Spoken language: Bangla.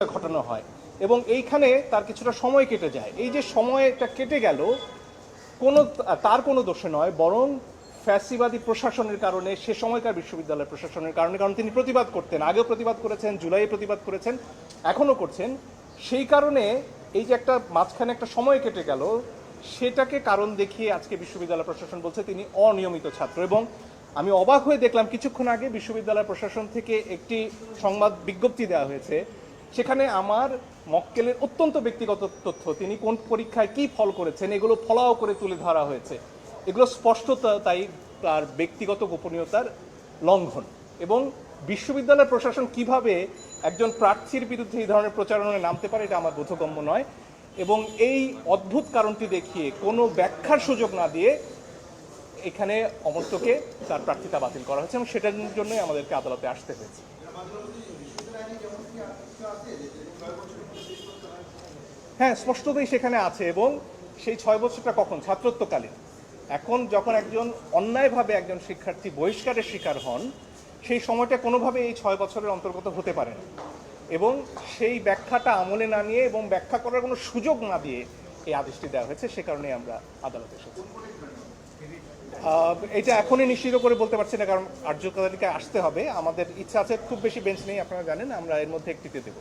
ঘটানো হয় এবং এইখানে তার কিছুটা সময় কেটে যায়। এই যে সময়টা কেটে গেল, কোনো, তার কোনো দোষে নয়, বরং ফ্যাসিবাদী প্রশাসনের কারণে, সে সময়কার বিশ্ববিদ্যালয় প্রশাসনের কারণে, কারণ তিনি প্রতিবাদ করতেন, আগেও প্রতিবাদ করেছেন, জুলাইয়ে প্রতিবাদ করেছেন, এখনও করছেন, সেই কারণে এই যে একটা মাঝখানে একটা সময় কেটে গেল, সেটাকে কারণ দেখিয়ে আজকে বিশ্ববিদ্যালয় প্রশাসন বলছে তিনি অনিয়মিত ছাত্র এবং আমি অবাক হয়ে দেখলাম, কিছুক্ষণ আগে বিশ্ববিদ্যালয় প্রশাসন থেকে একটি সংবাদ বিজ্ঞপ্তি দেওয়া হয়েছে সেখানে আমার মক্কেলের অত্যন্ত ব্যক্তিগত তথ্য, তিনি কোন পরীক্ষায় কি ফল করেছেন, এগুলো ফলাও করে তুলে ধরা হয়েছে। এগুলো স্পষ্টতা তাই তার ব্যক্তিগত গোপনীয়তার লঙ্ঘন। এবং বিশ্ববিদ্যালয় প্রশাসন কীভাবে একজন প্রার্থীর বিরুদ্ধে এই ধরনের প্রচারণায় নামতে পারে, এটা আমার বোধগম্য নয়। এবং এই অদ্ভুত কারণটি দেখিয়ে কোনো ব্যাখ্যার সুযোগ না দিয়ে এখানে অমর্ত্যকে তার প্রার্থিতা বাতিল করা হয়েছে এবং সেটার জন্যই আমাদেরকে আদালতে আসতে হয়েছে। হ্যাঁ স্পষ্টতই সেখানে আছে এবং সেই ছয় বছরটা কখন? ছাত্রত্বকালীন। এখন যখন একজন অন্যায়ভাবে একজন শিক্ষার্থী বহিষ্কারের শিকার হন, সেই সময়টা কোনোভাবে এই ছয় বছরের অন্তর্গত হতে পারে না। এবং সেই ব্যাখ্যাটা আমলে না নিয়ে এবং ব্যাখ্যা করার কোনো সুযোগ না দিয়ে এই আদেশটি দেওয়া হয়েছে, সে কারণেই আমরা আদালতে এসেছি। এটা এখনই নিশ্চিত করে বলতে পারছি না, কারণ আর্যকালিকায় আসতে হবে। আমাদের ইচ্ছা আছে, খুব বেশি বেঞ্চ নেই, আপনারা জানেন, আমরা এর মধ্যে একটিতে দেবো।